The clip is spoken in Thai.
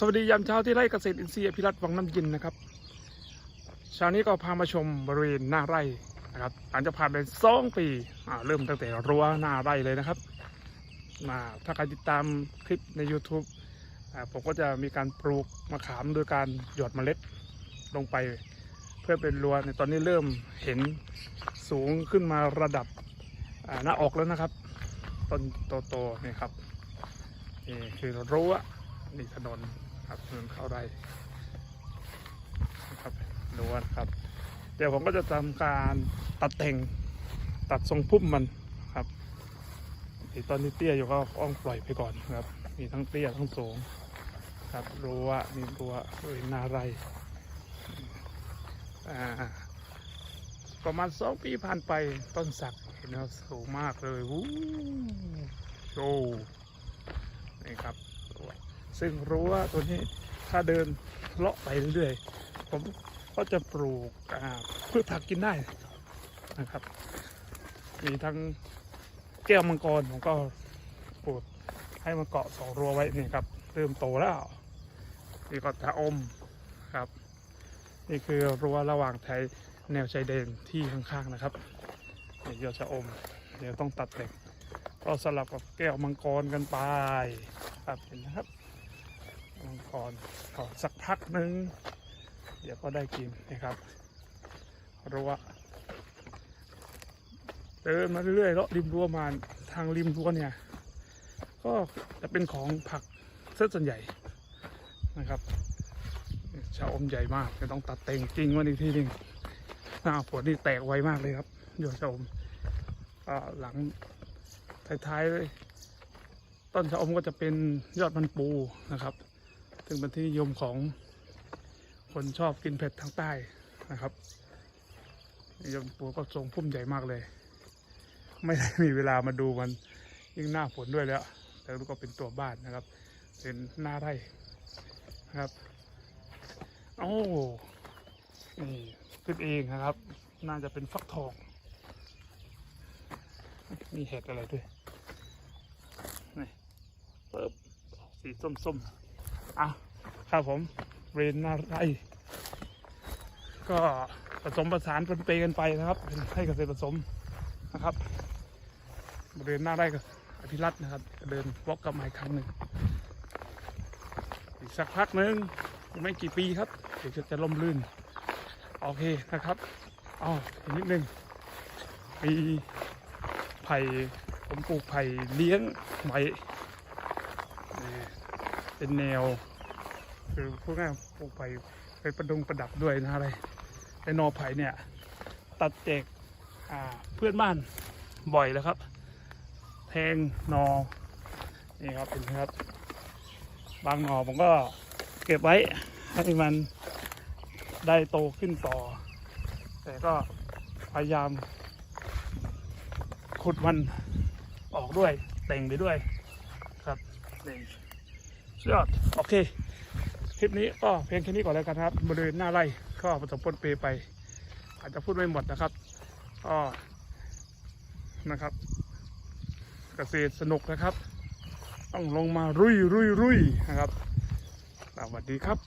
สวัสดียามเช้าที่ไร่เกษตรอินทรีย์อภิรัตวังน้ำยินนะครับเช้านี้ก็พามาชมบริเวณหน้าไร่นะครับหลังจากผ่านไปสองปีเริ่มตั้งแต่รั้วหน้าไร่เลยนะครับมาถ้าใครติดตามคลิปใน YouTube ผมก็จะมีการปลูกมะขามโดยการหยอดเมล็ดลงไป เพื่อเป็นรั้วในตอนนี้เริ่มเห็นสูงขึ้นมาระดับหน้าอกแล้วนะครับต้นโตๆนี่ครับนี่คือรั้วนี่ถนน ครับถนนเข้าไรนะครับรั้วนะครับ เดี๋ยวผมก็จะทำการตัดแต่งตัดทรงพุ่มมันครับที่ตอนนี้เตี้ยอยู่ก็ต้องปล่อยไปก่อนครับ มีทั้งเตี้ยทั้งสูงครับรั้วนี่รั้วบริเวณนาไรประมาณสองปีผ่านไปต้นสักเห็นว่าสูงมากเลยวู้โชนี่ครับ ซึ่งรั้วตัวนี้ถ้าเดินเลาะไปเรื่อยๆ ผมก็จะปลูกพืชผักกินได้นะครับ มีทั้งแก้วมังกรผมก็ปลูกให้มันเกาะสองรั้วไว้นี่ครับ เริ่มโตแล้ว นี่ก็จะอมครับ นี่คือรั้วระหว่างไทยแนวชายแดนที่ข้างๆนะครับนี่ยอดชะอม เดี๋ยวต้องตัดแต่งก็สลับกับแก้วมังกรกันไปครับเห็นนะครับ มังกรก็สักพักหนึ่งเดี๋ยวก็ได้กินนะครับรั้วเดินมาเรื่อยๆเลาะริมรั้วมาทางริมรั้วเนี่ย ก็จะเป็นของผักเส้นส่วนใหญ่นะครับชาอมใหญ่มากจะต้องตัดแต่งจริงวันอีกทีหนึ่งหน้าฝนนี่แตกไวมากเลยครับโยชาอมหลังท้ายๆเลยต้นชาอมก็จะเป็นยอดมันปูนะครับ ซึ่งเป็นที่นิยมของคนชอบกินเผ็ดทางใต้นะครับนิยมปูก็ทรงพุ่มใหญ่มากเลย ไม่ได้มีเวลามาดูมันยิ่งหน้าฝนด้วยแล้ว แต่ก็เป็นตัวบ้านนะครับ เป็นหน้าไร่นะครับโอ้นี่ขึ้นเองนะครับ น่าจะเป็นฟักทองมีเห็ดอะไรด้วยนี่เปึ๊บสีส้มๆ อะครับผมเรนนาไรก็ผสมประสานเป็นเปกันไปนะครับเป็นให้เกษตรผสมนะครับบริเวณหน้าไร่กับอภิรัตน์นะครับ เดินวอกกับมาอีกครั้งหนึ่งอีกสักพักหนึ่งไม่กี่ปีครับเดี๋ยวจะล่มลื่น โอเคนะครับอ๋ออีกนิดนึงมีไผ่ผมปลูกไผ่เลี้ยงไว้ เป็นแนว คือพูดง่ายปลูกไผ่ไปประดงประดับด้วยนะอะไรไอ้นอไผ่เนี่ย ตัดแจกเพื่อนบ้านบ่อยแล้วครับ แทงนอนี่ครับเห็นครับ บางหนอผมก็เก็บไว้ให้มันได้โตขึ้นต่อ แต่ก็พยายามขุดมันออกด้วยแต่งไปด้วยครับนี่ ยอด โอเค คลิปนี้ก็เพียงแค่นี้ก่อนแล้วกันครับ บริเวณหน้าไร่ก็ผสมปนเปไป อาจจะพูดไม่หมดนะครับก็นะครับ เกษตรสนุกนะครับ ต้องลงมารุยรุยรุยนะครับ สวัสดีครับ